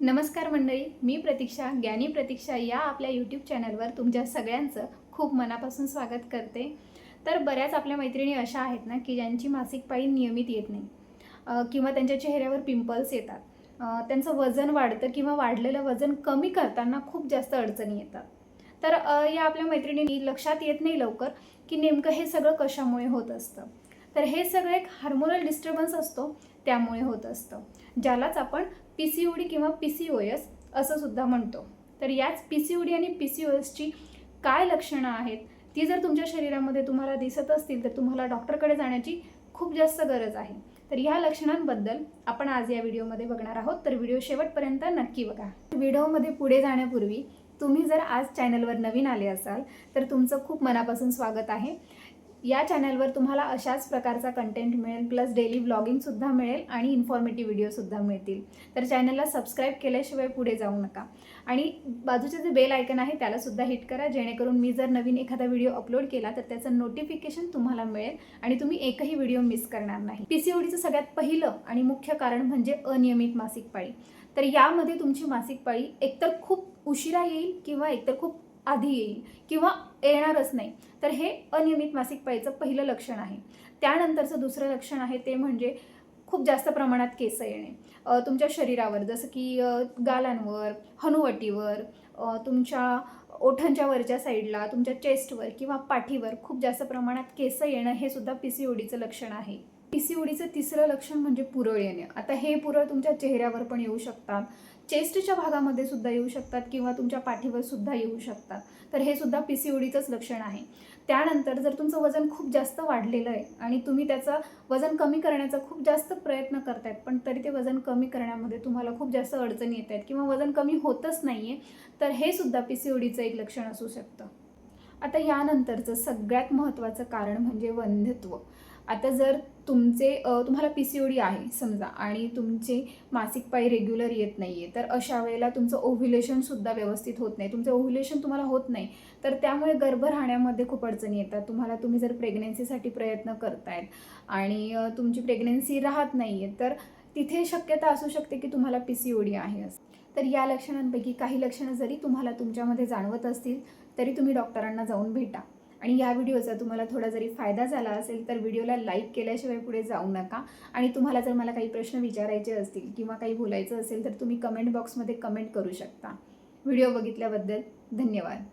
नमस्कार मंडळी मी प्रतीक्षा ज्ञानी प्रतीक्षा या आपल्या यूट्यूब चॅनलवर तुमच्या सगळ्यांचं खूप मनापासून स्वागत करते. तर बऱ्याच आपल्या मैत्रिणी अशा आहेत ना की ज्यांची मासिक पाळी नियमित येत नाही किंवा त्यांच्या चेहऱ्यावर पिंपल्स येतात. त्यांचं वजन वाढतं किंवा वाढलेलं वजन कमी करताना खूप जास्त अडचणी येतात. तर या आपल्या मैत्रिणींनी लक्षात येत नाही लवकर की नेमकं हे सगळं कशामुळे होत असतं? तर हे सगळं एक हार्मोनल डिस्टर्बन्स असतो त्यामुळे होत असतं. ज्यालाच आपण पी सी ओ डी किंवा पी सी ओ एस असं सुद्धा म्हणतो. तर याच पी सी ओ डी आणि पी सी ओ एसची काय लक्षणं आहेत ती जर तुमच्या शरीरामध्ये तुम्हाला दिसत असतील तर तुम्हाला डॉक्टरकडे जाण्याची खूप जास्त गरज आहे. तर ह्या लक्षणांबद्दल आपण आज या व्हिडिओमध्ये बघणार आहोत. तर व्हिडिओ शेवटपर्यंत नक्की बघा. व्हिडिओमध्ये पुढे जाण्यापूर्वी तुम्ही जर आज चॅनलवर नवीन आले असाल तर तुमचं खूप मनापासून स्वागत आहे. या चॅनलवर तुम्हाला अशाच प्रकारचा कंटेंट मिळेल प्लस डेली व्लॉगिंगसुद्धा मिळेल आणि इन्फॉर्मेटिव्ह व्हिडिओसुद्धा मिळतील. तर चॅनलला सबस्क्राईब केल्याशिवाय पुढे जाऊ नका. आणि बाजूचे जे बेल आयकन आहे त्यालासुद्धा हिट करा. जेणेकरून मी जर नवीन एखादा व्हिडिओ अपलोड केला तर त्याचं नोटिफिकेशन तुम्हाला मिळेल आणि तुम्ही एकही व्हिडिओ मिस करणार नाही. पी सी ओडीचं सगळ्यात पहिलं आणि मुख्य कारण म्हणजे अनियमित मासिक पाळी. तर यामध्ये तुमची मासिक पाळी एकतर खूप उशिरा येईल किंवा एकतर खूप आधी येईल किंवा येणारच नाही. तर हे अनियमित मासिक पाळीचं पहिलं लक्षण आहे. त्यानंतरचं दुसरं लक्षण आहे ते म्हणजे खूप जास्त प्रमाणात केस येणे. तुमच्या शरीरावर जसं की गालांवर हनुवटीवर तुमच्या ओठांच्या वरच्या साईडला तुमच्या चेस्टवर किंवा पाठीवर खूप जास्त प्रमाणात केस येणं हे सुद्धा पी सी ओडीचं लक्षण आहे. पी सी ओडीचं तिसरं लक्षण म्हणजे पुरळ येणे. आता हे पुरळ तुमच्या चेहऱ्यावर पण येऊ शकतात. चेस्टच्या भागामध्ये सुद्धा येऊ शकतात किंवा तुमच्या पाठीवर सुद्धा येऊ शकतात. तर हे सुद्धा पी सी ओडीचंच लक्षण आहे. त्यानंतर जर तुमचं वजन खूप जास्त वाढलेलं आहे आणि तुम्ही त्याचं वजन कमी करण्याचा खूप जास्त प्रयत्न करतायत पण तरी ते वजन कमी करण्यामध्ये तुम्हाला खूप जास्त अडचणी येत आहेत किंवा वजन कमी होतच नाही आहे तर हे सुद्धा पी सी ओडीचं एक लक्षण असू शकतं. आता यानंतरचं सगळ्यात महत्त्वाचं कारण म्हणजे वंध्यत्व आता जर तुमचे तुम्हाला पी सी ओ डी आहे समजा आणि तुमचे मासिक पाळी रेग्युलर येत नाही आहे तर अशा वेळेला तुमचं ओव्ह्युलेशनसुद्धा व्यवस्थित होत नाही. तुमचं ओव्ह्युलेशन तुम्हाला होत नाही. तर त्यामुळे गर्भ राहण्यामध्ये खूप अडचणी येतात. तुम्हाला तुम्ही जर प्रेग्नेन्सीसाठी प्रयत्न करतायत आणि तुमची प्रेग्नेन्सी राहत नाही आहे तर तिथे शक्यता असू शकते की तुम्हाला पी सी ओ डी आहे असं. तर या लक्षणांपैकी काही लक्षणं जरी तुम्हाला तुमच्यामध्ये जाणवत असतील तरी तुम्ही डॉक्टरांना जाऊन भेटा. आणि या व्हिडिओचा तुम्हाला थोडा जरी फायदा झाला असेल तर व्हिडिओला लाईक केल्याशिवाय पुढे जाऊ नका. आणि तुम्हाला जर मला काही प्रश्न विचारायचे असतील किंवा काही बोलायचं असेल तर तुम्ही कमेंट बॉक्समध्ये कमेंट करू शकता. व्हिडिओ बघितल्याबद्दल धन्यवाद.